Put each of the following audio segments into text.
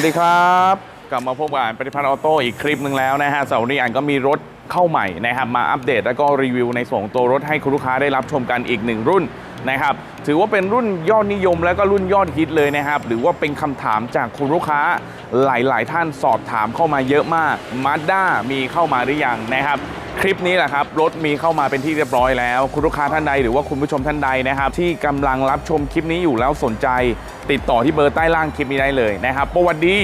วัสดีครับ กลับมาพบกับอ่านปฏิพัฒน์ออโต้อีกคลิปหนึ่งแล้วนะฮะเสาร์นี้อ่านก็มีรถเข้าใหม่นะครับมาอัปเดตแล้วก็รีวิวในส่วนของตัวรถให้คุณลูกค้าได้รับชมกันอีกหนึ่งรุ่นนะครับถือว่าเป็นรุ่นยอดนิยมและก็รุ่นยอดฮิตเลยนะครับ หรือว่าเป็นคำถามจากคุณลูกค้าหลาย ๆ ท่านสอบถามเข้ามาเยอะมากมาด้ามีเข้ามาหรือยังนะครับ คลิปนี้แหละครับรถมีเข้ามาเป็นที่เรียบร้อยแล้ว คุณลูกค้าท่านใดหรือว่าคุณผู้ชมท่านใดนะครับ ที่กำลังรับชมคลิปนี้อยู่แล้วสนใจ ติดต่อที่เบอร์ใต้ล่างคลิปนี้ได้เลยนะครับประวัติดี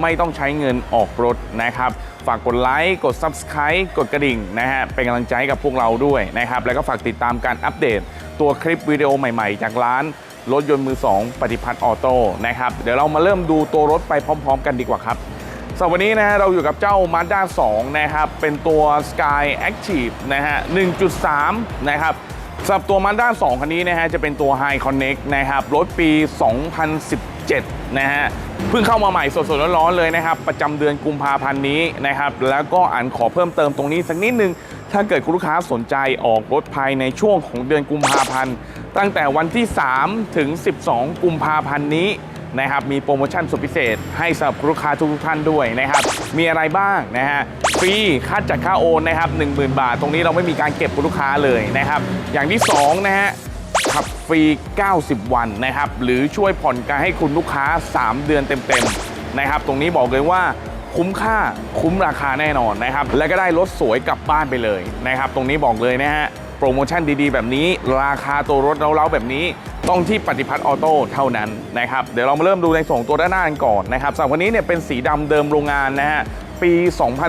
ไม่ต้องใช้เงินออกรถนะครับ ฝากกดไลค์กด Subscribe กดกระดิ่งนะฮะเป็นกำลังใจกับพวกเราด้วยนะครับ แล้วก็ฝากติดตามการอัปเดต ตัวคลิปวิดีโอใหม่ๆ จากร้านรถยนต์มือ 2 ปฏิพัฒน์ออโต้นะครับ เดี๋ยวเรามาเริ่มดูตัวรถไปพร้อม ๆ กันดีกว่าครับำหรับวันนี้นะฮะเราอยู่กับเจ้า Mazda 2 นะครับ เป็นตัว Sky Active นะฮะ 1.3 นะครับสำหรับตัว Mazda 2 คันนี้นะฮะจะเป็นตัว High Connect นะครับรถปี 2017 นะฮะเพิ่งเข้ามาใหม่สดๆร้อนๆเลยนะครับ ประจำเดือนกุมภาพันธ์นี้นะครับ แล้วก็อ่านขอเพิ่มเติมตรงนี้สักนิดนึง ถ้าเกิดคุณลูกค้าสนใจออกรถภายในช่วงของเดือนกุมภาพันธ์ตั้งแต่วันที่ 3 ถึง 12 กุมภาพันธ์นี้ นะครับมีโปรโมชั่นสุดพิเศษ ให้สำหรับลูกค้าทุกท่านด้วยนะครับมีอะไรบ้างนะฮะฟรีค่าจัดค่าโอนนะครับ10,000 บาท ตรงนี้เราไม่มีการเก็บลูกค้าเลยนะครับอย่างที่2นะฮะขับฟรี 90 วันนะครับหรือช่วยผ่อนการให้คุณลูกค้า 3 เดือนเต็มๆนะครับตรงนี้บอกเลยว่าคุ้มค่าคุ้มราคาแน่นอนนะครับและก็ได้รถสวยกลับบ้านไปเลยนะครับตรงนี้บอกเลยนะฮะโปรโมชั่นดีๆ แบบนี้ ราคาตัวรถเล้าๆแบบนี้ ต้องที่ปฏิพัฒน์ออโต้เท่านั้นนะครับ เดี๋ยวเรามาเริ่มดูในส่วนของตัวด้านหน้ากันก่อนนะครับสำหรับวันนี้เนี่ยเป็นสีดำเดิมโรงงานนะฮะปี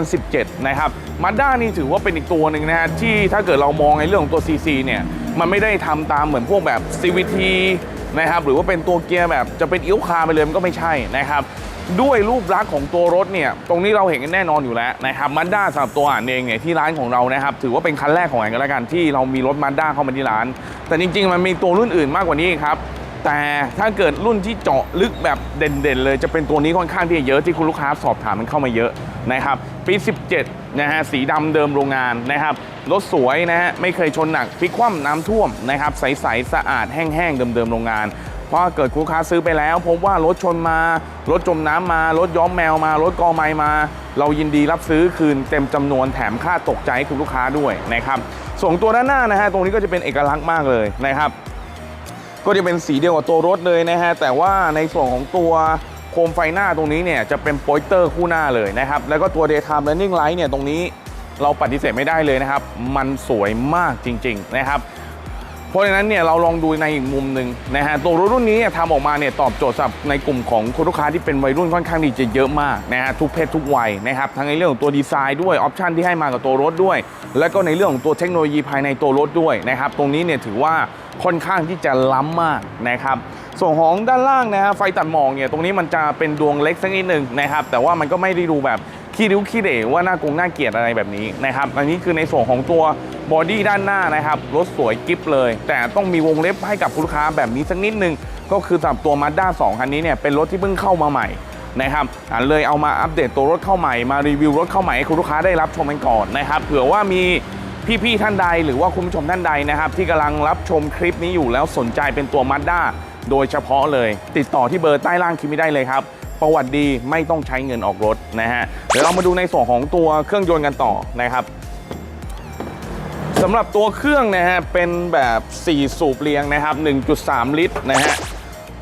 2017 นะครับมาด้านี่ถือว่าเป็นอีกตัวหนึ่งนะฮะที่ถ้าเกิดเรามองในเรื่องของตัว CC เนี่ยมันไม่ได้ทำตามเหมือนพวกแบบ CVT นะครับหรือว่าเป็นตัวเกียร์แบบจะเป็นเอี้ยวคาร์ไปเลยมันก็ไม่ใช่นะครับ ด้วยรูปลักษณ์ของตัวรถเนี่ย ตรงนี้เราเห็นกันแน่นอนอยู่แล้วนะครับมาด้าสำหรับตัวอ่านเองเนี่ยที่ร้านของเรานะครับ ถือว่าเป็นคันแรกของอ่านกันแล้วกันที่เรามีรถมาด้าเข้ามาที่ร้าน แต่จริง ๆ มันมีตัวรุ่นอื่นมากกว่านี้ครับ แต่ถ้าเกิดรุ่นที่เจาะลึกแบบเด่นๆ เลยจะเป็นตัวนี้ค่อนข้างที่จะเยอะที่คุณลูกค้าสอบถามมันเข้ามาเยอะนะครับปี 17 นะฮะสีดำเดิมโรงงานนะครับรถสวยนะฮะไม่เคยชนหนักพลิกคว่ำน้ำท่วมนะครับใสๆสะอาดแห้งๆเดิมๆโรงงาน เพราะเกิดลูกค้าซื้อไปแล้ว พบว่ารถชนมา รถจมน้ำมารถย้อมแมวมา รถกองไม้มา เรายินดีรับซื้อคืนเต็มจำนวนแถมค่าตกใจให้คุณลูกค้าด้วยนะครับส่งตัวด้านหน้านะฮะตรงนี้ก็จะเป็นเอกลักษณ์มากเลยนะครับ ก็จะเป็นสีเดียวกับตัวรถเลยนะฮะแต่ว่าในส่วนของตัวโคมไฟหน้าตรงนี้เนี่ยจะเป็นโปสเตอร์คู่หน้าเลยนะครับแล้วก็ตัว daytime running light เนี่ยตรงนี้เราปฏิเสธไม่ได้เลยนะครับ มันสวยมากจริง ๆ นะครับ เพราะฉะนั้นเนี่ยเราลองดูในอีกมุมหนึ่งนะฮะตัวรถรุ่นนี้ทำออกมาเนี่ยตอบโจทย์สำหรับในกลุ่มของคุณลูกค้าที่เป็นวัยรุ่นค่อนข้างที่จะเยอะมากนะฮะทุกเพศทุกวัยนะครับทั้งในเรื่องของตัวดีไซน์ด้วยออปชันที่ให้มากับตัวรถด้วย แล้วก็ในเรื่องของตัวเทคโนโลยีภายในตัวรถด้วยนะครับตรงนี้เนี่ยถือว่าค่อนข้างที่จะล้ำมากนะครับส่วนของด้านล่างนะฮะไฟตัดหมอกเนี่ยตรงนี้มันจะเป็นดวงเล็กสักนิดหนึ่งนะครับแต่ว่ามันก็ไม่ได้ดูแบบขี้ริ้วขี้เหร่ว่าน่ากงน่าเกลียดอะไรแบบนี้นะครับอันนี้คือในส่วนของตัว บอดี้ด้านหน้านะครับรถสวยกิ๊บเลย แต่ต้องมีวงเล็บให้กับลูกค้าแบบนี้สักนิดนึง ก็คือสำหรับตัว Mazda 2 คันนี้เนี่ยเป็นรถที่เพิ่งเข้ามาใหม่นะครับอ่าเลยเอามาอัปเดตตัวรถเข้าใหม่มารีวิวรถเข้าใหม่ให้คุณลูกค้าได้รับชมกันก่อนนะครับเผื่อว่ามีพี่ๆท่านใดหรือว่าคุณผู้ชมท่านใดนะครับ ที่กำลังรับชมคลิปนี้อยู่แล้วสนใจเป็นตัว Mazda โดยเฉพาะเลย ติดต่อที่เบอร์ใต้ล่างคลิปนี้ได้เลยครับ ประวัติดีไม่ต้องใช้เงินออกรถนะฮะเดี๋ยวเรามาดูในส่วนของตัวเครื่องยนต์กันต่อนะครับ สำหรับตัวเครื่องนะฮะเป็นแบบ 4 สูบเรียงนะครับ 1.3 ลิตรนะฮะ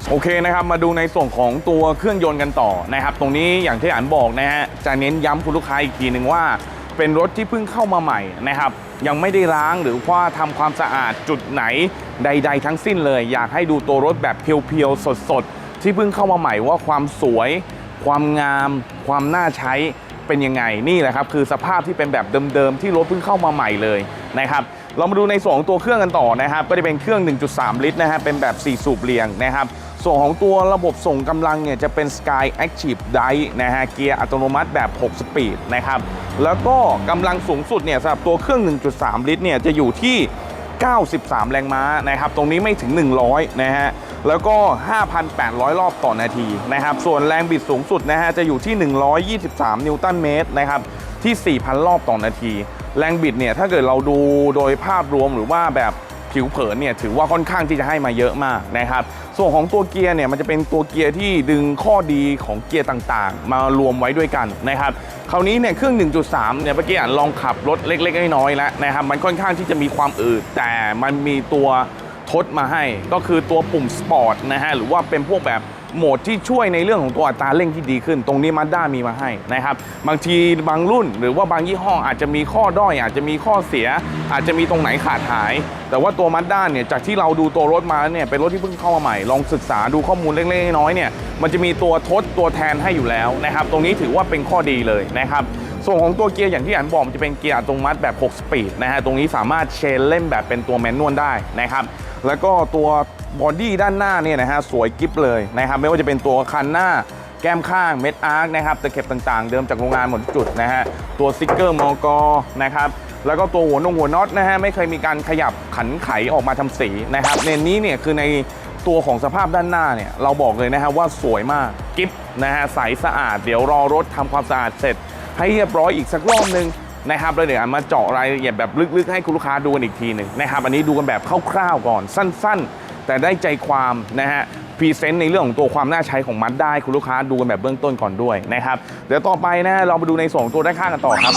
โอเคนะครับมาดูในส่วนของตัวเครื่องยนต์กันต่อนะครับ ตรงนี้อย่างที่อ่านบอกนะฮะจะเน้นย้ำคุณลูกค้าอีกทีหนึ่งว่าเป็นรถที่เพิ่งเข้ามาใหม่นะครับยังไม่ได้ล้างหรือว่าทำความสะอาดจุดไหนใด ๆ ทั้งสิ้นเลย อยากให้ดูตัวรถแบบเพียวๆสดๆ ที่เพิ่งเข้ามาใหม่ว่าความสวย ความงาม ความน่าใช้ เป็นยังไงนี่แหละครับคือสภาพที่เป็นแบบเดิมๆที่รถเพิ่งเข้ามาใหม่เลยนะครับเรามาดูในส่วนของตัวเครื่องกันต่อนะครับก็จะเป็นเครื่อง 1.3 ลิตรนะฮะเป็นแบบ 4 สูบเรียงนะครับส่วนของตัวระบบส่งกำลังเนี่ยจะเป็น Sky Active Drive นะฮะเกียร์อัตโนมัติแบบ 6 สปีดนะครับแล้วก็กำลังสูงสุดเนี่ยสำหรับตัวเครื่อง 1.3 ลิตรเนี่ยจะอยู่ที่ 93 แรงม้านะครับตรงนี้ไม่ถึง 100 นะฮะ แล้วก็ 5,800 รอบต่อนาทีนะครับ ส่วนแรงบิดสูงสุดนะฮะจะอยู่ที่ 123 นิวตันเมตรนะครับที่ 4,000 รอบต่อนาที แรงบิดเนี่ยถ้าเกิดเราดูโดยภาพรวมหรือว่าแบบผิวเผินเนี่ยถือว่าค่อนข้างที่จะให้มาเยอะมากนะครับ ส่วนของตัวเกียร์เนี่ยมันจะเป็นตัวเกียร์ที่ดึงข้อดีของเกียร์ต่างๆ มารวมไว้ด้วยกันนะครับ คราวนี้เนี่ยเครื่อง 1.3 เนี่ยเมื่อกี้ลองขับรถเล็กๆ น้อยๆแล้วนะครับ มันค่อนข้างที่จะมีความอืดแต่มันมีตัว ทดมาให้ ก็คือตัวปุ่มสปอร์ตนะฮะหรือว่าเป็นพวกแบบโหมดที่ช่วยในเรื่องของตัวอัตราเร่งที่ดีขึ้น ตรงนี้มาด้ามีมาให้นะครับ บางทีบางรุ่นหรือว่าบางยี่ห้ออาจจะมีข้อด้อย อาจจะมีข้อเสีย อาจจะมีตรงไหนขาดหาย แต่ว่าตัวมาด้าเนี่ยจากที่เราดูตัวรถมาเนี่ยเป็นรถที่เพิ่งเข้ามาใหม่ ลองศึกษาดูข้อมูลเล็กๆน้อยๆเนี่ยมันจะมีตัวทดตัวแทนให้อยู่แล้วนะครับ ตรงนี้ถือว่าเป็นข้อดีเลยนะครับส่วนของตัวเกียร์อย่างที่อันบอกมันจะเป็นเกียร์อัตโนมัติแบบ 6 สปีดนะฮะตรงนี้สามารถเชนเล่นแบบเป็นตัวแมนนวลได้นะครับ แล้วก็ตัวบอดี้ด้านหน้าเนี่ยนะฮะสวยกิฟเลยนะครับไม่ว่าจะเป็นตัวคันหน้าแก้มข้างเม็ดอาร์คนะครับตะเข็บต่างๆ เดิมจากโรงงานหมดจุดนะฮะตัวสติกเกอร์มอกนะครับแล้วก็ตัวหัวนงหัวน็อตนะฮะไม่เคยมีการขยับขันไขออกมาทำสีนะครับในนี้เนี่ยคือในตัวของสภาพด้านหน้าเนี่ยเราบอกเลยนะฮะว่าสวยมากกิฟนะฮะใสสะอาด เดี๋ยวรอรถทำความสะอาดเสร็จ ให้เรียบร้อยอีกสักรอบนึง นะครับแล้วเดี๋ยวมาเจาะรายละเอียดแบบลึกๆ ให้คุณลูกค้าดูกันอีกทีหนึ่งนะครับอันนี้ดูกันแบบคร่าวๆก่อนสั้นๆ แต่ได้ใจความนะฮะพรีเซนต์ในเรื่องของตัวความน่าใช้ของมันได้คุณลูกค้าดูกันแบบเบื้องต้นก่อนด้วยนะครับเดี๋ยวต่อไปนะเรามาดูในส่วนของตัวด้านข้างกันต่อครับ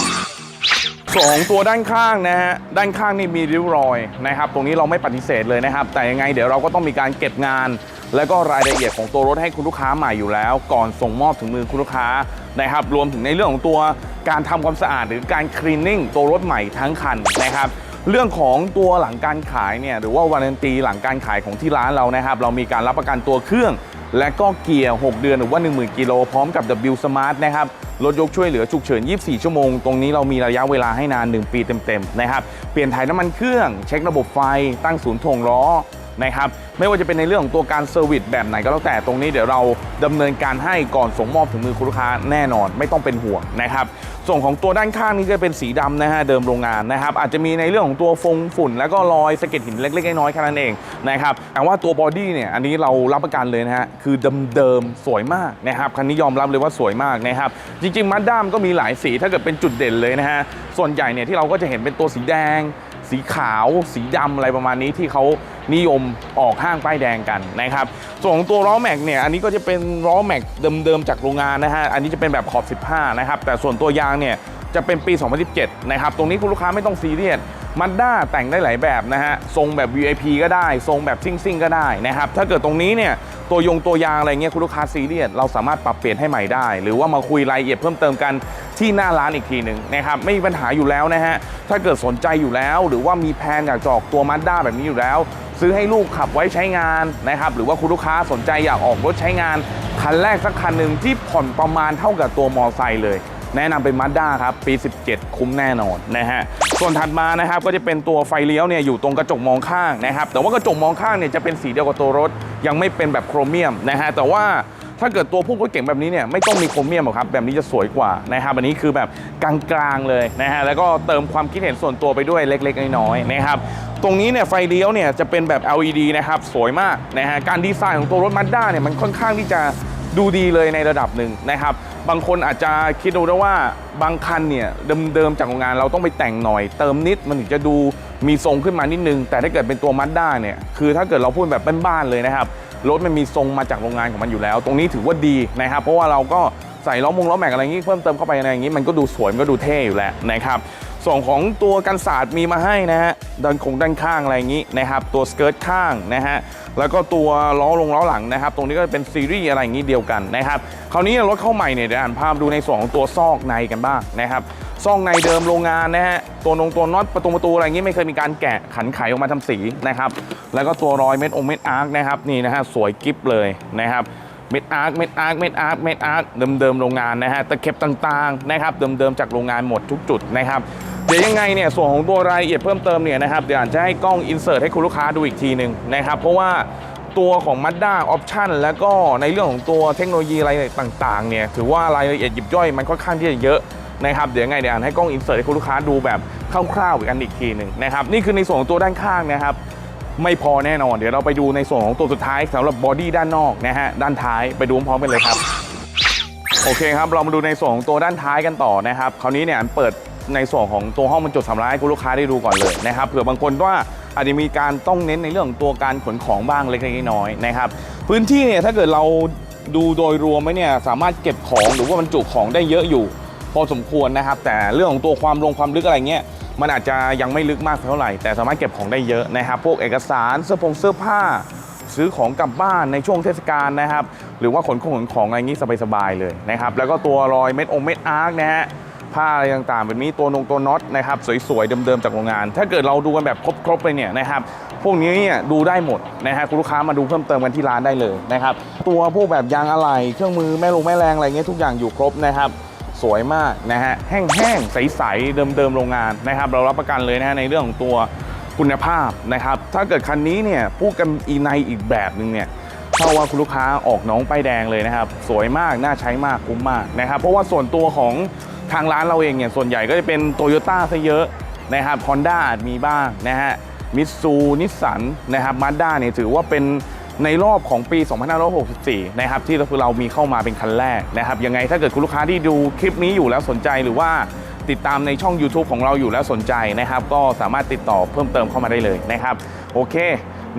ส่วนของตัวด้านข้างนะฮะด้านข้างนี่มีริ้วรอยนะครับ ตรงนี้เราไม่ปฏิเสธเลยนะครับ แต่ยังไงเดี๋ยวเราก็ต้องมีการเก็บงาน แล้วก็รายละเอียดของตัวรถให้คุณลูกค้าใหม่อยู่แล้ว ก่อนส่งมอบถึงมือคุณลูกค้า นะครับรวมถึงในเรื่องของตัวการทำความสะอาดหรือการคลีนนิ่งตัวรถใหม่ทั้งคันนะครับเรื่องของตัวหลังการขายเนี่ยหรือว่าวารันตีหลังการขายของที่ร้านเรานะครับ เรามีการรับประกันตัวเครื่อง และก็เกียร์ 6 เดือนหรือว่า 10,000 กิโลพร้อมกับ W Smart นะครับรถยกช่วยเหลือฉุกเฉิน 24 ชั่วโมง ตรงนี้เรามีระยะเวลาให้นาน 1 ปีเต็ม ๆ นะครับ เปลี่ยนถ่ายน้ำมันเครื่อง เช็คระบบไฟ ตั้งศูนย์ถ่วงล้อ นะครับไม่ว่าจะเป็นในเรื่องของตัวการเซอร์วิสแบบไหนก็แล้วแต่ตรงนี้เดี๋ยวเราดำเนินการให้ก่อนส่งมอบถึงมือคุณลูกค้าแน่นอน ไม่ต้องเป็นห่วงนะครับส่วนของตัวด้านข้างนี่จะเป็นสีดำนะฮะเดิมโรงงานนะครับอาจจะมีในเรื่องของตัวฟงฝุ่น แล้วก็รอยสะเก็ดหินเล็กๆน้อยๆแค่นั้นเองนะครับแต่ว่าตัวบอดี้เนี่ยอันนี้เรารับประกันเลยนะฮะคือเดิมๆสวยมากนะครับคันนี้ยอมรับเลยว่าสวยมากนะครับจริงๆมาด้ามก็มีหลายสีถ้าเกิดเป็นจุดเด่นเลยนะฮะส่วนใหญ่เนี่ยที่เราก็จะเห็นเป็นตัวสีแดง สีขาว สีดำอะไรประมาณนี้ที่เขา นิยมออกห้างป้ายแดงกันนะครับส่วนของตัวล้อแม็กเนี่ยอันนี้ก็จะเป็นล้อแม็กเดิมๆจากโรงงานนะฮะอันนี้จะเป็นแบบขอบ 15 นะครับ แต่ส่วนตัวยางเนี่ยจะเป็นปี 2017 นะครับ ตรงนี้คุณลูกค้าไม่ต้องซีเรียสมันด้าแต่งได้หลายแบบนะฮะ ทรงแบบ VIP ก็ได้ ทรงแบบซิ่งๆก็ได้นะครับ ถ้าเกิดตรงนี้เนี่ย ตัวยงตัวยางอะไรเงี้ยคุณลูกค้าซีเรียส เราสามารถปรับเปลี่ยนให้ใหม่ได้ หรือว่ามาคุยรายละเอียดเพิ่มเติมกันที่หน้าร้านอีกทีหนึ่งนะครับ ไม่มีปัญหาอยู่แล้วนะฮะ ถ้าเกิดสนใจอยู่แล้ว หรือว่ามีแพนอยากจออกตัวมาด้าแบบนี้อยู่แล้ว ซื้อให้ลูกขับไว้ใช้งานนะครับหรือว่าคุณลูกค้าสนใจอยากออกรถใช้งาน คันแรกสักคันหนึ่งที่ผ่อนประมาณเท่ากับตัวมอไซค์เลย แนะนำเป็น Mazda ครับ ปี 17 คุ้มแน่นอนนะฮะส่วนถัดมานะครับก็จะเป็นตัวไฟเลี้ยวเนี่ยอยู่ตรงกระจกมองข้างนะครับแต่ว่ากระจกมองข้างเนี่ยจะเป็นสีเดียวกับตัวรถ ยังไม่เป็นแบบโครเมียมนะฮะแต่ว่า ถ้าเกิดตัวพวกรถเก๋งแบบนี้เนี่ยไม่ต้องมีโครเมียมหรอกครับ แบบนี้จะสวยกว่านะครับอันนี้คือแบบกลางๆเลยนะฮะแล้วก็เติมความคิดเห็นส่วนตัวไปด้วยเล็กๆน้อยๆนะครับตรงนี้เนี่ยไฟเลี้ยวเนี่ยจะเป็นแบบ LED นะครับสวยมากนะฮะการดีไซน์ของตัวรถ Mazda เนี่ยมันค่อนข้างที่จะดูดีเลยในระดับหนึ่งนะครับ บางคนอาจจะคิดดูได้ว่าบางคันเนี่ยเดิมๆจากโรงงานเราต้องไปแต่งหน่อย เติมนิดมันถึงจะดูมีทรงขึ้นมานิดนึง แต่ถ้าเกิดเป็นตัวมัดด้าเนี่ยคือถ้าเกิดเราพูดแบบบ้านๆเลยนะครับ รถมันมีทรงมาจากโรงงานของมันอยู่แล้ว ตรงนี้ถือว่าดีนะครับ เพราะว่าเราก็ใส่ล้อมงล้อแม็กอะไรอย่างนี้เพิ่มเติมเข้าไปอะไรอย่างนี้มันก็ดูสวยมันก็ดูเท่อยู่แล้วนะครับส่วนของตัวกันศาสตร์มีมาให้นะฮะด้านคงด้านข้างอะไรอย่างนี้นะครับ ตัวสเกิร์ตข้างนะฮะแล้วก็ตัวล้อลงล้อหลังนะครับ ตรงนี้ก็เป็นซีรีส์อะไรอย่างนี้เดียวกันนะครับ คราวนี้รถเข้าใหม่เนี่ยเดี๋ยวอ่านภาพดูในส่วนของตัวซอกในกันบ้างนะครับ ซอกในเดิมโรงงานนะฮะ ตัวนงตัวน็อตประตูประตูอะไรอย่างนี้ไม่เคยมีการแกะขันไขออกมาทำสีนะครับ แล้วก็ตัวรอยเม็ดองเม็ดอาร์คนะครับนี่นะฮะสวยกิฟเลยนะครับเม็ดอาร์คเม็ดอาร์คเม็ดอาร์คเม็ดอาร์คเดิมๆโรงงานนะฮะตะเข็บต่างๆนะครับเดิมๆจากโรงงานหมดทุกจุดนะครับเดี๋ยวยังไงเนี่ยส่วนของตัวรายละเอียดเพิ่มเติมเนี่ยนะครับเดี๋ยวอาจจะให้กล้องอินเสิร์ตให้คุณลูกค้าดูอีกทีหนึ่งนะครับเพราะว่าตัวของ Mazda Option แล้วก็ในเรื่องของตัวเทคโนโลยีอะไรต่างๆเนี่ยถือว่ารายละเอียดยิบย่อยมันค่อนข้างที่จะเยอะ นะครับเดี๋ยวยังไงเดี๋ยวอ่านให้กล้องอินเสิร์ตให้คุณลูกค้าดูแบบคร่าวๆอีกอันอีกทีหนึ่งนะครับนี่คือในส่วนของตัวด้านข้างนะครับไม่พอแน่นอน เดี๋ยวเราไปดูในส่วนของตัวสุดท้ายสำหรับบอดี้ด้านนอกนะฮะด้านท้ายไปดูพร้อมกันเลยครับ โอเคครับเรามาดูในส่วนของตัวด้านท้ายกันต่อนะครับคราวนี้เนี่ยเปิดในส่วนของตัวห้องบรรจุสำรับให้คุณลูกค้าได้ดูก่อนเลยนะครับเผื่อบางคนว่าอาจจะมีการต้องเน้นในเรื่องของตัวการขนของบ้างเล็กๆน้อยๆนะครับพื้นที่เนี่ยถ้าเกิดเราดูโดยรวมไหมเนี่ยสามารถเก็บของหรือว่าบรรจุของได้เยอะอยู่ พอสมควรนะครับ แต่เรื่องของตัวความลงความลึกอะไรเงี้ยมันอาจจะยังไม่ลึกมากเท่าไหร่ แต่สามารถเก็บของได้เยอะนะครับ พวกเอกสารเสื้อผงเสื้อผ้า ซื้อของกลับบ้านในช่วงเทศกาลนะครับ หรือว่าขนของขนของอะไรงี้สบายๆเลยนะครับ แล้วก็ตัวรอยเม็ดองเม็ดอาร์คนะฮะผ้าอะไรต่างๆแบบนี้ตัวนงตัวน็อตนะครับสวยๆเดิมๆจากโรงงาน ถ้าเกิดเราดูกันแบบครบๆเลยเนี่ยนะครับพวกนี้เนี่ยดูได้หมดนะฮะคุณลูกค้ามาดูเพิ่มเติมกันที่ร้านได้เลยนะครับตัวพวกแบบยางอะไหล่เครื่องมือแม่ลงแม่แรงอะไรเงี้ยทุกอย่างอยู่ครบนะครับ สวยมากนะฮะแห้งๆ ใสๆ เดิมๆ โรงงานนะครับ เรารับประกันเลยนะฮะในเรื่องของตัวคุณภาพนะครับ ถ้าเกิดคันนี้เนี่ยพูดกันอีในอีกแบบหนึ่งเนี่ยเท่าว่าคุณลูกค้าออกน้องป้ายแดงเลยนะครับ สวยมาก น่าใช้มากคุ้มมากนะครับ เพราะว่าส่วนตัวของทางร้านเราเองเนี่ยส่วนใหญ่ก็จะเป็นโตโยต้าซะเยอะนะครับฮอนด้ามีบ้างนะฮะมิตซูนิสสันนะครับมาด้าเนี่ยถือว่าเป็น ในรอบของปี 2564 นะครับที่เรามีเข้ามาเป็นคันแรกนะครับยังไงถ้าเกิดคุณลูกค้าที่ดูคลิปนี้อยู่แล้วสนใจหรือว่าติดตามในช่อง YouTube ของเราอยู่แล้วสนใจนะครับ ก็สามารถติดต่อเพิ่มเติมเข้ามาได้เลยนะครับ โอเค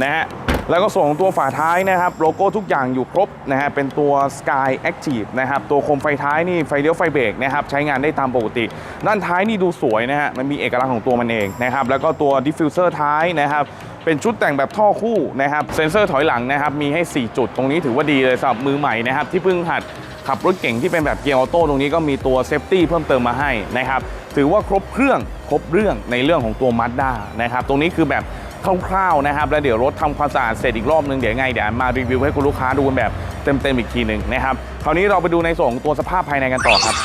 นะฮะ แล้วก็ส่วนของตัวฝาท้ายนะครับโลโก้ทุกอย่างอยู่ครบนะฮะเป็นตัว Sky Active นะครับตัวโคมไฟท้ายนี่ไฟเลี้ยวไฟเบรกนะครับใช้งานได้ตามปกติ ด้านท้ายนี่ดูสวยนะฮะมันมีเอกลักษณ์ของตัวมันเองนะครับแล้วก็ตัวดิฟฟิวเซอร์ท้ายนะครับเป็นชุดแต่งแบบท่อคู่นะครับเซ็นเซอร์ถอยหลังนะครับมีให้ 4 จุดตรงนี้ถือว่าดีเลยสำหรับมือใหม่นะครับที่เพิ่งหัดขับรถเก่งที่เป็นแบบเกียร์ออโต้ตรงนี้ก็มีตัวเซฟตี้เพิ่มเติมมาให้นะครับถือว่าครบเครื่องครบเรื่องในเรื่องของตัว Mazda นะครับตรงนี้คือแบบ คร่าวๆนะครับ แล้วเดี๋ยวรถทำความสะอาดเสร็จอีกรอบนึงเดี๋ยวไงเดี๋ยวมารีวิวให้คุณลูกค้าดูกันแบบเต็มๆอีกทีหนึ่งนะครับคราวนี้เราไปดูในส่วนของตัวสภาพภายในกันต่อครับ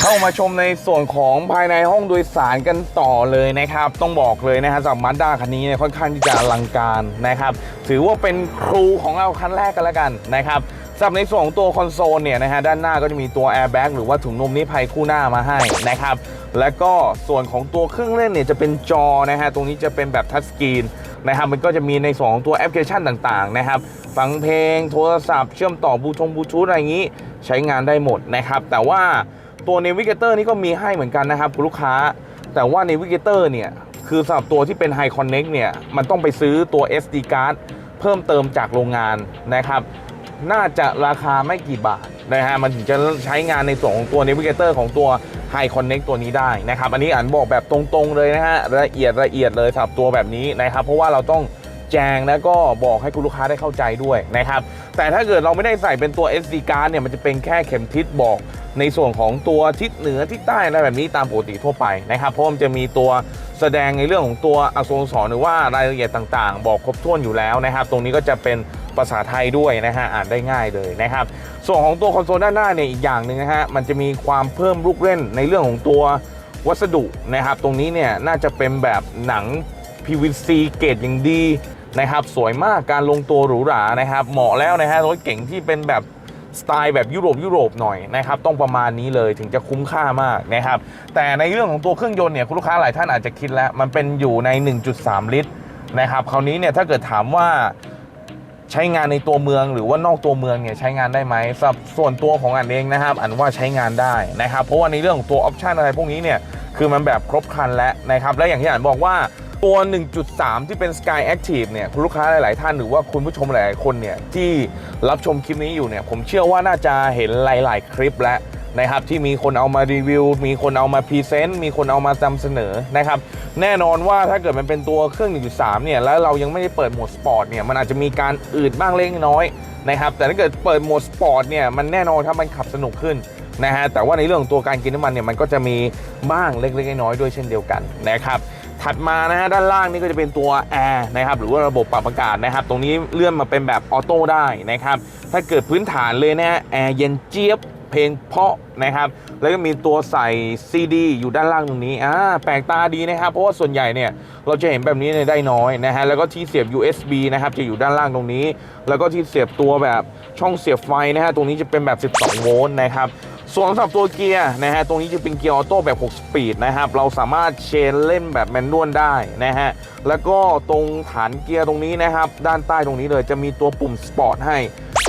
เข้ามาชมในส่วนของภายในห้องโดยสารกันต่อเลยนะครับ ต้องบอกเลยนะฮะสำหรับมาด้าคันนี้เนี่ยค่อนข้างที่จะอลังการนะครับ ถือว่าเป็นครูของเราคันแรกกันแล้วกันนะครับสำหรับในส่วนของตัวคอนโซลเนี่ยนะฮะด้านหน้าก็จะมีตัวแอร์แบ็กหรือว่าถุงลมนิรภัยคู่หน้ามาให้นะครับ แล้วก็ส่วนของตัวเครื่องเล่นเนี่ยจะเป็นจอนะฮะตรงนี้จะเป็นแบบทัชสกรีนนะครับมันก็จะมีในส่วนของตัวแอปพลิเคชันต่างๆนะครับฟังเพลงโทรศัพท์เชื่อมต่อบลูทงบลูทูธอะไรอย่างนี้ใช้งานได้หมดนะครับแต่ว่าตัว Navigator นี่ก็มีให้เหมือนกันนะครับคุณลูกค้า แต่ว่า Navigator เนี่ยคือสำหรับตัวที่เป็น High Connect เนี่ยมันต้องไปซื้อตัว SD card เพิ่มเติมจากโรงงานนะครับ น่าจะราคาไม่กี่บาทนะฮะมันถึงจะใช้งานในส่วนของตัว Navigator ของตัว High Connect ตัวนี้ได้นะครับอันนี้อ่านบอกแบบตรงๆเลยนะฮะละเอียดละเอียดเลยสำหรับตัวแบบนี้นะครับเพราะว่าเราต้องแจงแล้วก็บอกให้คุณลูกค้าได้เข้าใจด้วยนะครับแต่ถ้าเกิดเราไม่ได้ใส่เป็นตัว SD card เนี่ยมันจะเป็นแค่เข็มทิศบอกในส่วนของตัวทิศเหนือทิศใต้อะไรแบบนี้ตามปกติทั่วไปนะครับเพราะมันจะมีตัว แสดงในเรื่องของตัวอักษรสอนหรือว่ารายละเอียดต่างๆ บอกครบถ้วนอยู่แล้วนะครับ ตรงนี้ก็จะเป็นภาษาไทยด้วยนะฮะอ่านได้ง่ายเลยนะครับ ส่วนของตัวคอนโซลด้านหน้าเนี่ยอีกอย่างหนึ่งนะฮะมันจะมีความเพิ่มลูกเล่นในเรื่องของตัววัสดุนะครับ ตรงนี้เนี่ยน่าจะเป็นแบบหนัง PVC เกรดอย่างดีนะครับ สวยมากการลงตัวหรูหรานะครับ เหมาะแล้วนะฮะรถเก๋งที่เป็นแบบ สไตล์แบบยุโรปยุโรปหน่อยนะครับต้องประมาณนี้เลยถึงจะคุ้มค่ามากนะครับแต่ในเรื่องของตัวเครื่องยนต์เนี่ยคุณลูกค้าหลายท่านอาจจะคิดแล้วมันเป็นอยู่ใน 1.3 ลิตรนะครับคราวนี้เนี่ยถ้าเกิดถามว่าใช้งานในตัวเมืองหรือว่านอกตัวเมืองเนี่ยใช้งานได้ไหมสำหรับส่วนตัวของอันเองนะครับ อันว่าใช้งานได้นะครับ เพราะว่าในเรื่องของตัวออปชันอะไรพวกนี้เนี่ยคือมันแบบครบครันแล้วนะครับ และอย่างที่อันบอกว่า ตัว 1.3 ที่เป็น Sky Active เนี่ยคุณลูกค้าหลาย ๆ ท่านหรือว่าคุณผู้ชมหลาย ๆ คนเนี่ยที่รับชมคลิปนี้อยู่เนี่ยผมเชื่อว่าน่าจะเห็นหลาย ๆ คลิปแล้วนะครับที่มีคนเอามารีวิว มีคนเอามาพรีเซนต์มีคนเอามานำเสนอนะครับแน่นอนว่าถ้าเกิดมันเป็นตัวเครื่อง 1.3 เนี่ยแล้วเรายังไม่ได้เปิดโหมดสปอร์ตเนี่ยมันอาจจะมีการอืดบ้างเล็กน้อยนะครับแต่ถ้าเกิดเปิดโหมดสปอร์ตเนี่ยมันแน่นอนครับมันขับสนุกขึ้นนะฮะแต่ว่าในเรื่องของตัวการกินน้ำมันเนี่ยมันก็จะมีบ้างเล็กๆน้อยๆด้วยเช่นเดียวกันนะครับ ถัดมานะฮะด้านล่างนี่ก็จะเป็นตัวแอร์นะครับหรือว่าระบบปรับอากาศนะครับ ตรงนี้เลื่อนมาเป็นแบบออโต้ได้นะครับ ถ้าเกิดพื้นฐานเลยนะฮะแอร์เย็นเจี๊ยบเพลงเพาะนะครับ แล้วก็มีตัวใส่ซีดีอยู่ด้านล่างตรงนี้อ่าแปลกตาดีนะครับ เพราะว่าส่วนใหญ่เนี่ยเราจะเห็นแบบนี้เนี่ยได้น้อยนะฮะแล้วก็ที่เสียบ USB นะครับจะอยู่ด้านล่างตรงนี้ แล้วก็ที่เสียบตัวแบบช่องเสียบไฟนะฮะตรงนี้จะเป็นแบบ 12 โวลต์นะครับ ส่วนสำหรับตัวเกียร์นะฮะตรงนี้จะเป็นเกียร์ออโต้แบบ 6 สปีดนะครับเราสามารถเชนเล่นแบบแมนนวลได้นะฮะแล้วก็ตรงฐานเกียร์ตรงนี้นะครับด้านใต้ตรงนี้เลยจะมีตัวปุ่มสปอร์ตให้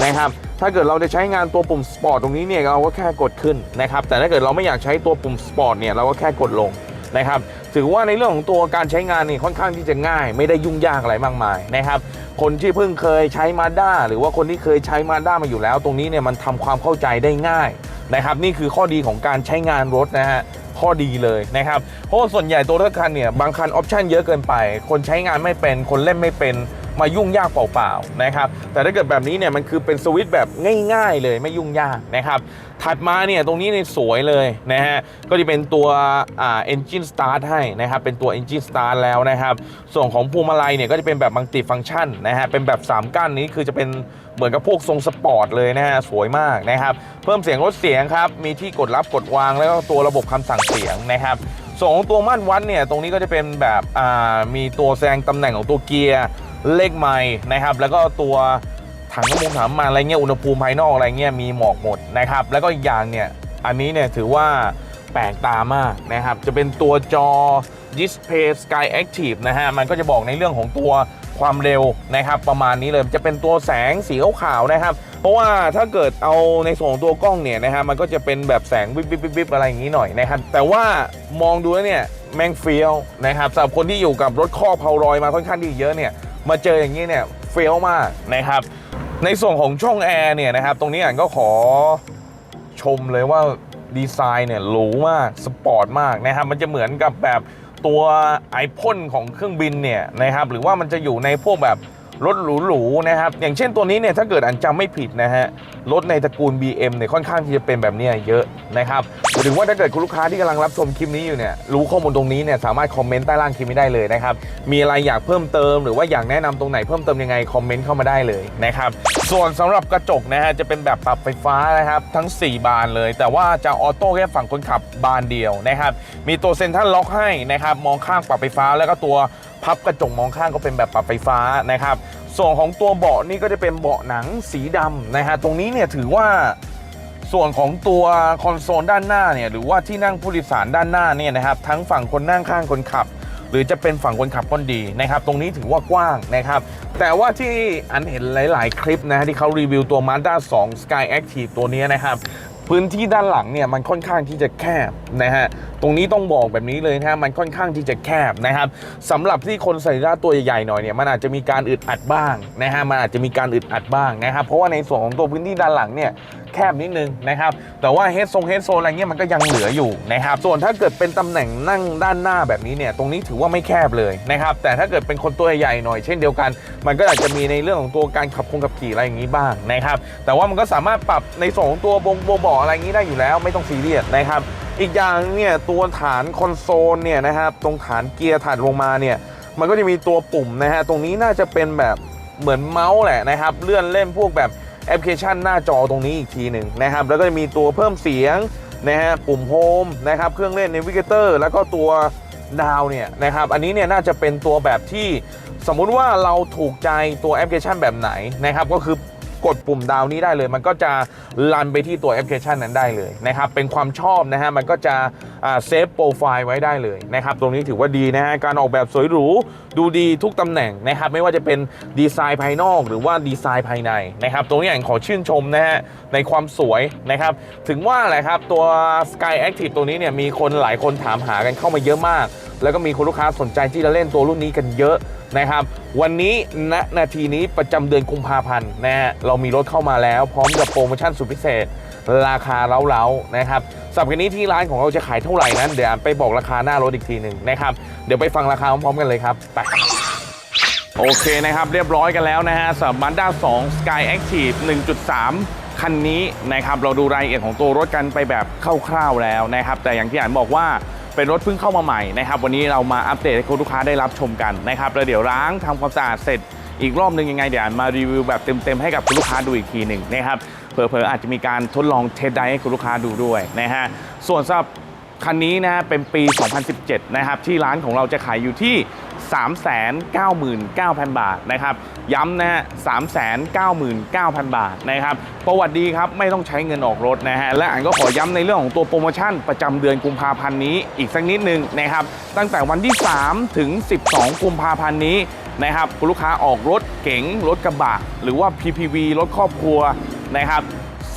นะครับถ้าเกิดเราจะใช้งานตัวปุ่มสปอร์ตตรงนี้เนี่ยเราก็แค่กดขึ้นนะครับแต่ถ้าเกิดเราไม่อยากใช้ตัวปุ่มสปอร์ตเนี่ยเราก็แค่กดลงนะครับถือว่าในเรื่องของตัวการใช้งานนี่ค่อนข้างที่จะง่าย ไม่ได้ยุ่งยากอะไรมากมายนะครับคนที่เพิ่งเคยใช้มาด้าหรือว่าคนที่เคยใช้มาด้ามาอยู่แล้ว ตรงนี้เนี่ยมันทำความเข้าใจได้ง่าย นะครับนี่คือข้อดีของการใช้งานรถนะฮะข้อดีเลยนะครับเพราะส่วนใหญ่ตัวรถคันเนี่ยบางคันออปชันเยอะเกินไป คนใช้งานไม่เป็น คนเล่นไม่เป็นมายุ่งยากเปล่าๆนะครับแต่ถ้าเกิดแบบนี้เนี่ยมันคือเป็นสวิตช์แบบง่ายๆเลยไม่ยุ่งยากนะครับถัดมาเนี่ยตรงนี้เนี่ยสวยเลยนะฮะก็จะเป็นตัวอ่า engine start ให้นะครับเป็นตัว engine start แล้วนะครับส่วนของพวงมาลัยเนี่ยก็จะเป็นแบบมัลติฟัง c t ชันนะฮะเป็นแบบ 3 ก้านนี้คือจะเป็น เหมือนกับพวกทรงสปอร์ตเลยนะฮะสวยมากนะครับ เพิ่มเสียงลดเสียงครับ มีที่กดรับกดวางแล้วก็ตัวระบบคำสั่งเสียงนะครับส่วนของตัวม่านวัดเนี่ยตรงนี้ก็จะเป็นแบบอ่ามีตัวแสดงตำแหน่งของตัวเกียร์เลขไม้นะครับ แล้วก็ตัวถังน้ำมันถังน้ำมันอะไรเงี้ยอุณหภูมิภายนอกอะไรเงี้ยมีหมอกหมดนะครับ แล้วก็อีกอย่างเนี่ยอันนี้เนี่ยถือว่าแปลกตามากนะครับ จะเป็นตัวจอ Display Sky Active นะฮะ มันก็จะบอกในเรื่องของตัว ความเร็วนะครับ ประมาณนี้เลยจะเป็นตัวแสงสีขาวๆนะครับ เพราะว่าถ้าเกิดเอาในส่วนของตัวกล้องเนี่ยนะฮะมันก็จะเป็นแบบแสงวิบวิบวิบวิบอะไรอย่างนี้หน่อยนะครับ แต่ว่ามองดูแล้วเนี่ยแม่งเฟี้ยวนะครับสำหรับคนที่อยู่กับรถข้อเพารอยมาค่อนข้างที่เยอะเนี่ยมาเจออย่างนี้เนี่ยเฟี้ยวมากนะครับ ในส่วนของช่องแอร์เนี่ยนะครับ ตรงนี้อ่านก็ขอชมเลยว่าดีไซน์เนี่ยหรูมากสปอร์ตมากนะครับมันจะเหมือนกับแบบ ตัวไอพ่นของเครื่องบินเนี่ยนะครับหรือว่ามันจะอยู่ในพวกแบบ รถหรูๆนะครับ อย่างเช่นตัวนี้เนี่ยถ้าเกิดอันจำไม่ผิดนะฮะรถในตระกูล BM เนี่ยค่อนข้างที่จะเป็นแบบเนี้ยเยอะนะครับหมายถึงว่าถ้าเกิดคุณลูกค้าที่กำลังรับชมคลิปนี้อยู่เนี่ยรู้ข้อมูลตรงนี้เนี่ยสามารถคอมเมนต์ใต้ล่างคลิปนี้ได้เลยนะครับมีอะไรอยากเพิ่มเติม หรือว่าอยากแนะนำตรงไหนเพิ่มเติมยังไงคอมเมนต์เข้ามาได้เลยนะครับส่วนสำหรับกระจกนะฮะจะเป็นแบบปรับไฟฟ้านะครับทั้ง 4 บานเลย แต่ว่าจะออโต้แค่ฝั่งคนขับบานเดียวนะครับมีตัวเซ็นทรัลล็อกให้นะครับมองข้างปรับไฟฟ้าแล้วก็ตัว พับกระจกมองข้างก็เป็นแบบปรับไฟฟ้านะครับ ส่วนของตัวเบาะนี่ก็จะเป็นเบาะหนังสีดำนะฮะตรงนี้เนี่ยถือว่าส่วนของตัวคอนโซลด้านหน้าเนี่ยหรือว่าที่นั่งผู้โดยสารด้านหน้าเนี่ยนะครับทั้งฝั่งคนนั่งข้างคนขับ หรือจะเป็นฝั่งคนขับก็ดีนะครับ ตรงนี้ถือว่ากว้างนะครับ แต่ว่าที่อันเห็นหลาย ๆ คลิปนะฮะที่เขารีวิวตัว Mazda 2 Sky Active ตัวนี้นะครับ พื้นที่ด้านหลังเนี่ยมันค่อนข้างที่จะแคบนะฮะ ตรงนี้ต้องบอกแบบนี้เลยนะฮะมันค่อนข้างที่จะแคบนะครับสำหรับที่คนใส่ด้าตัวใหญ่ๆหน่อยเนี่ยมันอาจจะมีการอึดอัดบ้างนะฮะมันอาจจะมีการอึดอัดบ้างนะครับเพราะว่าในส่วนของตัวพื้นที่ด้านหลังเนี่ยแคบนิดนึงนะครับแต่ว่าเฮดทรงเฮดโซอะไรเงี้ยมันก็ยังเหลืออยู่นะครับส่วนถ้าเกิดเป็นตำแหน่งนั่งด้านหน้าแบบนี้เนี่ยตรงนี้ถือว่าไม่แคบเลยนะครับแต่ถ้าเกิดเป็นคนตัวใหญ่หน่อยเช่นเดียวกัน มันก็อาจจะมีในเรื่องของตัวการขับคงขับขี่อะไรอย่างนี้บ้างนะครับแต่ว่ามันก็สามารถปรับในส่วนของตัวบงโบเบาะอะไรอย่างนี้ได้อยู่แล้ว ไม่ต้องซีเรียสนะครับ อีกอย่างเนี่ยตัวฐานคอนโซลเนี่ยนะครับตรงฐานเกียร์ฐานลงมาเนี่ยมันก็จะมีตัวปุ่มนะฮะตรงนี้น่าจะเป็นแบบเหมือนเมาส์แหละนะครับเลื่อนเล่นพวกแบบแอปพลิเคชันหน้าจอตรงนี้อีกทีหนึ่งนะครับแล้วก็จะมีตัวเพิ่มเสียงนะฮะปุ่มโฮมนะครับเครื่องเล่น n นวิเกเตอร์แล้วก็ตัวดาวเนี่ยนะครับอันนี้เนี่ยน่าจะเป็นตัวแบบที่สมมุติว่าเราถูกใจตัวแอปพลิเคชันแบบไหนนะครับก็คือ กดปุ่มดาวนี้ได้เลย มันก็จะลันไปที่ตัวแอปพลิเคชันนั้นได้เลยนะครับเป็นความชอบนะฮะมันก็จะเซฟโปรไฟล์ไว้ได้เลยนะครับตรงนี้ถือว่าดีนะฮะการออกแบบสวยหรูดูดีทุกตำแหน่งนะครับไม่ว่าจะเป็นดีไซน์ภายนอกหรือว่าดีไซน์ภายในนะครับตรงนี้อย่างขอชื่นชมนะฮะในความสวยนะครับถึงว่าแหละครับตัว Sky Active ตัวนี้เนี่ยมีคนหลายคนถามหากันเข้ามาเยอะมาก แล้วก็มีคุณลูกค้าสนใจที่จะเล่นตัวรุ่นนี้กันเยอะ นะครับ วันนี้ณนาทีนี้ประจำเดือนกุมภาพันธ์นะฮะเรามีรถเข้ามาแล้ว พร้อมกับโปรโมชั่นสุดพิเศษ ราคาเล้าๆนะครับสำหรับคันนี้ที่ร้านของเราจะขายเท่าไหร่นั้น เดี๋ยวไปบอกราคาหน้ารถอีกทีหนึ่งนะครับเดี๋ยวไปฟังราคาพร้อมๆกันเลยครับไปโอเคนะครับ เรียบร้อยกันแล้วนะฮะสำหรับ Mazda 2 Sky Active 1.3 คันนี้นะครับ เราดูรายละเอียดของตัวรถกันไปแบบคร่าวๆแล้วนะครับ แต่อย่างที่อ่านบอกว่า เป็นรถเพิ่งเข้ามาใหม่นะครับ วันนี้เรามาอัปเดตให้คุณลูกค้าได้รับชมกันนะครับแล้วเดี๋ยวล้างทำความสะอาดเสร็จอีกรอบหนึงยังไงเดี๋ยวมารีวิวแบบเต็มๆให้กับคุณลูกค้าดูอีกทีหนึ่งนะครับเผลอๆอาจจะมีการทดลองเทสได้ให้คุณลูกค้าดูด้วยนะฮะส่วนสำหรับ คันนี้นะเป็นปี 2017 นะครับ ที่ร้านของเราจะขายอยู่ที่ 399,000 บาทนะครับ ย้ำนะฮะ 399,000 บาทนะครับ ประวัติดีครับ ไม่ต้องใช้เงินออกรถนะฮะ และอันก็ขอย้ำในเรื่องของตัวโปรโมชั่นประจำเดือนกุมภาพันธ์นี้อีกสักนิดนึงนะครับ ตั้งแต่วันที่ 3 ถึง 12 กุมภาพันธ์นี้นะครับ คุณลูกค้าออกรถเก๋ง รถกระบะ หรือว่า PPV รถครอบครัวนะครับ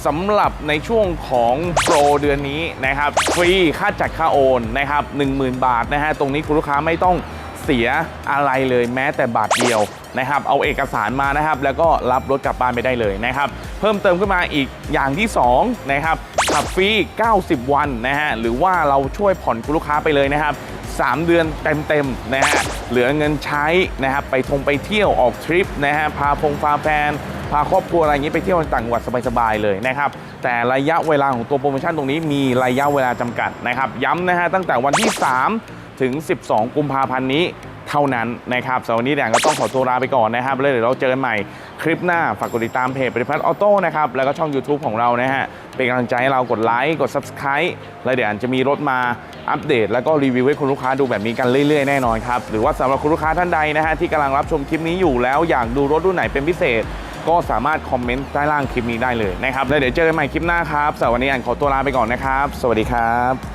สำหรับในช่วงของโปรเดือนนี้นะครับฟรีค่าจัดค่าโอนนะครับ10,000 บาทนะฮะตรงนี้คุณลูกค้าไม่ต้องเสียอะไรเลยแม้แต่บาทเดียวนะครับ เอาเอกสารมานะครับ แล้วก็รับรถกลับบ้านไปได้เลยนะครับ เพิ่มเติมขึ้นมาอีกอย่างที่2นะครับขับฟรี 90 วันนะฮะ หรือว่าเราช่วยผ่อนคุณลูกค้าไปเลยนะครับ 3 เดือนเต็มๆนะฮะ เหลือเงินใช้นะครับ ไปทงไปเที่ยวออกทริปนะฮะ พาพงพาแฟน พาครอบครัวอะไรอย่างนี้ไปเที่ยวต่างจังหวัดสบายๆเลยนะครับ แต่ระยะเวลาของตัวโปรโมชั่นตรงนี้มีระยะเวลาจำกัดนะครับ ย้ำนะฮะตั้งแต่วันที่ 3 ถึง 12 กุมภาพันธ์นี้เท่านั้นนะครับสำหรับวันนี้แดงก็ต้องขอตัวลาไปก่อนนะครับแล้วเดี๋ยวเราเจอกันใหม่คลิปหน้า ฝากกดติดตามเพจปริพัฒน์ออโต้นะครับ แล้วก็ช่อง YouTube ของเรานะฮะ เป็นกำลังใจให้เรากดไลค์กด Subscribe แล้วเดี๋ยวจะมีรถมาอัปเดต แล้วก็รีวิวให้คุณลูกค้าดูแบบนี้กันเรื่อยๆ แน่นอนครับ หรือว่าสำหรับคุณลูกค้าท่านใดนะฮะที่กำลังรับชมคลิปนี้อยู่แล้วอยากดูรถรุ่นไหนเป็นพิเศษ ก็สามารถคอมเมนต์ใต้ล่างคลิปนี้ได้เลยนะครับแล้วเดี๋ยวเจอกันใหม่คลิปหน้าครับสำหรับวันนี้อันขอตัวลาไปก่อนนะครับ สวัสดีครับ